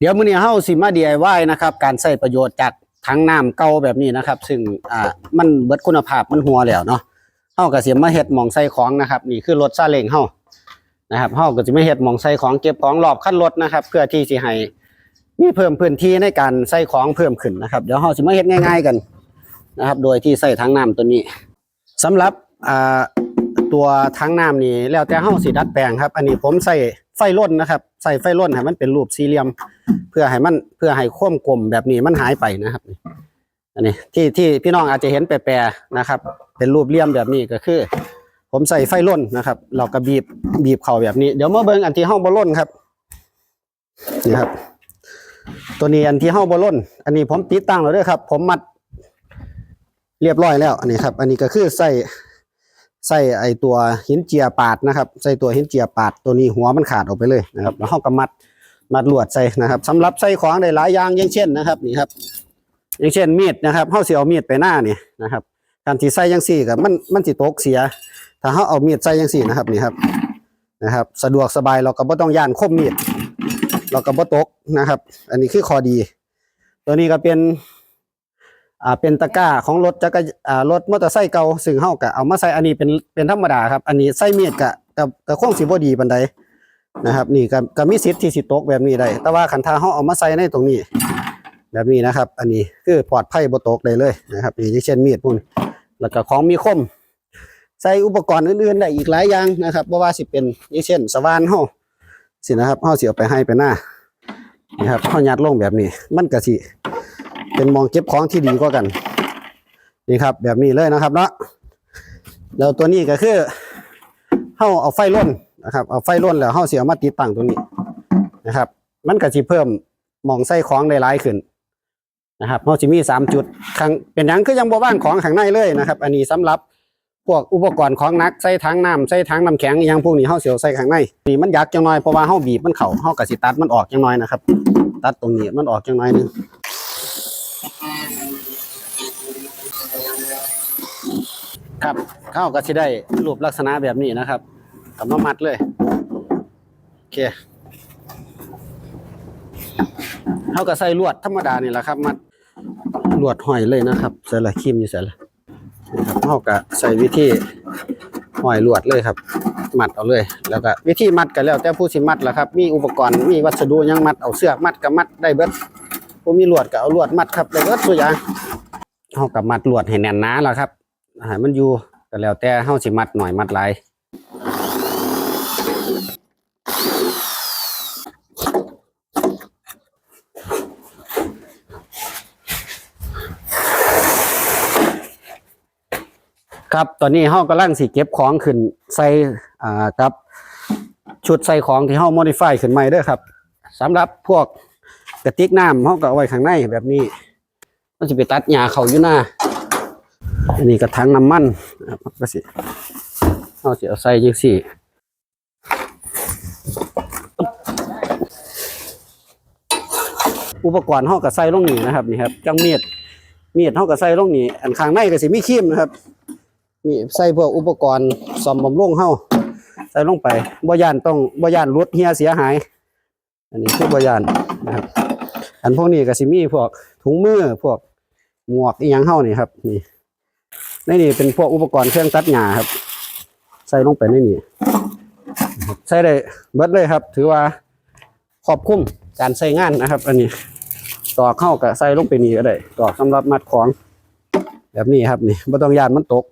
เดี๋ยวมื้อนี้เฮาสิมา DIY นะครับ การใช้ประโยชน์จากถังน้ำเก่าแบบนี้นะครับ ซึ่งอ่ามันเบิดคุณภาพมันหัวแล้วเนาะเฮาก็สิมาเฮ็ดหม่องใส่ของนะครับ นี่คือรถซาเล้งเฮานะครับเฮาก็สิมาเฮ็ดหม่องใส่ของเก็บของรอบคันรถนะครับ เพื่อที่สิให้มีเพิ่มพื้นที่ในการใส่ของเพิ่มขึ้นนะครับ เดี๋ยวเฮาสิมาเฮ็ดง่าย ๆกันนะครับ โดยที่ใส่ถังน้ำตัวนี้สำหรับอ่าตัวถังน้ำนี่แล้วแต่เฮาสิดัดแปลงครับ อันนี้ผมใส่ ไฟล้นนะครับ ใส่ไฟล้นให้มันเป็นรูปสี่เหลี่ยม เพื่อให้มันเพื่อให้ความกลมแบบนี้มันหายไปนะครับ อันนี้ที่ที่พี่น้องอาจจะเห็นแปรๆนะครับ เป็นรูปเหลี่ยมแบบนี้ก็คือ ผมใส่ไฟล้นนะครับ เราก็บีบบีบเข่าแบบนี้ เดี๋ยวมาเบิ่งอันที่ห้องบอล้นครับนี่ครับ ตัวนี้อันที่ห้องบอล้นอันนี้ผมติดตั้งแล้วด้วยครับ ผมมัดเรียบร้อยแล้วอันนี้ครับ อันนี้ก็คือใส่ ใส่ไอตัวหินเจียปาดนะครับ ใส่ตัวหินเจียปาดตัวนี้หัวมันขาดออกไปเลยนะครับแล้วเฮาก็มัดมัดลวดใส่นะครับสำหรับใส่ของได้หลายอย่างอย่างเช่นนะครับนี่ครับ อย่างเช่นมีดนะครับเฮาสิเอามีดไปหน้านี่นะครับการที่ใส่จังซี่ก็มันมันสิตกเสีย ถ้าเฮาเอามีดใส่จังซี่นะครับนี่ครับนะครับ สะดวกสบายเราก็บ่ต้องย่านคมมีดเราก็บ่ตกนะครับ อันนี้คือข้อดี ตัวนี้ก็เป็น อ่าเป็นตะกร้าของรถจักรอ่ารถมอเตอร์ไซค์เก่าซึ่งเฮาก็เอามาใส่อันนี้เป็นเป็นธรรมดาครับ อันนี้ใส่เมีดก็ก็ก็คงสิบ่ดีปานใดนะครับ นี่ก็ก็มีสิทธิ์ที่สิตกแบบนี้ได้แต่ว่าคันทาเฮาเอามาใส่ในตรงนี้ แบบนี้นะครับ อันนี้คือปลอดภัยบ่ตกได้เลยนะครับนี่อย่างเช่นมีดพุ่นแล้วก็ของมีคม ใส่อุปกรณ์อื่นๆได้อีกหลายอย่างนะครับบ่ว่าสิเป็นอย่างเช่น สว่านเฮาสินะครับเฮาสิเอาไปให้ไปหน้านะครับเฮายัดลงแบบนี้ มันก็สิ เป็นมองเก็บของที่ดีกว่ากัน นี่ครับ แบบนี้เลยนะครับเนาะแล้วตัวนี้ก็คือเฮาเอาไฟล้นนะครับ เอาไฟล้นแล้วเฮาสิเอามาติดตั้งตรงนี้นะครับ มันก็สิเพิ่มมองใส่ของได้หลายขึ้นนะครับเฮาสิมีสามจุดข้างเป็นยังคือยังบ่ว่างของข้างในเลยนะครับ อันนี้สำหรับพวกอุปกรณ์ของนักใส่ถังน้ำใส่ถังน้ำแข็งอหยังพวกนี้เฮาเสิเอาใส่ข้างในนี่มันยักจังน้อยเพราะว่าเฮาบีบมันเข้าเฮาก็สิตัดมันออกจังน้อยนะครับ ตัดตรงนี้มันออกจังน้อยนึง ครับเฮาก็สิได้รูปลักษณะแบบนี้นะครับกับมามัดเลยโอเคเขาก็ใส่ลวดธรรมดานี่แหละครับ มัดลวดห้อยเลยนะครับใส่ละคีมอยู่ใส่ละนะครับเขาก็ใส่วิธีห้อยลวดเลยครับ มัดเอาเลย แล้วก็วิธีมัดก็แล้ว แต่ผู้สิมัดละครับ มีอุปกรณ์มีวัสดุยังมัดเอาเสื้อมัดก็มัดได้เบิดผู้มีลวดก็เอาลวดมัดครับได้เบิดตัวอย่างเขากับมัดลวดให้แน่นหนาล่ะครับ ให้มันอยู่ก็แล้วแต่เฮาสิมัดหน่อยมัดหลายครับตอนนี้เฮากำลังสิเก็บของขึ้นใส่อ่ากับ ชุดใส่ของที่เฮาโมดิฟายขึ้นใหม่เด้อครับสำหรับพวกกระติกน้ำเฮาก็เอาไว้ข้างในแบบนี้มันจะไปตัดหญ้าเขาอยู่หน้า อันนี้กระถังน้ำมันนะครับก็สิเฮาสิเอาใส่จังซี่อุปกรณ์เฮาก็ใส่ลงนี่นะครับนี่ครับจังเมีดเมีดเฮาก็ใส่ลงนี่อันข้างในก็สิมีครีมนะครับ มีใส่พวกอุปกรณ์ซ่อมบำรุงเฮาใส่ลงไปบ่ยานต้องบ่ยานรถเฮียเสียหาย อันนี้คือบ่ยานนะครับ อันพวกนี้ก็สิมีพวกถุงมือพวกหมวกอีหยังเฮานี่ครับ นี่ ในนี่เป็นพวกอุปกรณ์เครื่องตัดหญ้าครับ ใส่ลงไปในนี่ใส่ได้เบิดเลยครับ ถือว่าครอบคุ้มการใส่งานนะครับ อันนี้ตอกเข้ากับใส่ลงไปนี่ก็ได้ตอกสำหรับมัดของ แบบนี้ครับนี่ไม่ต้องยานมันตก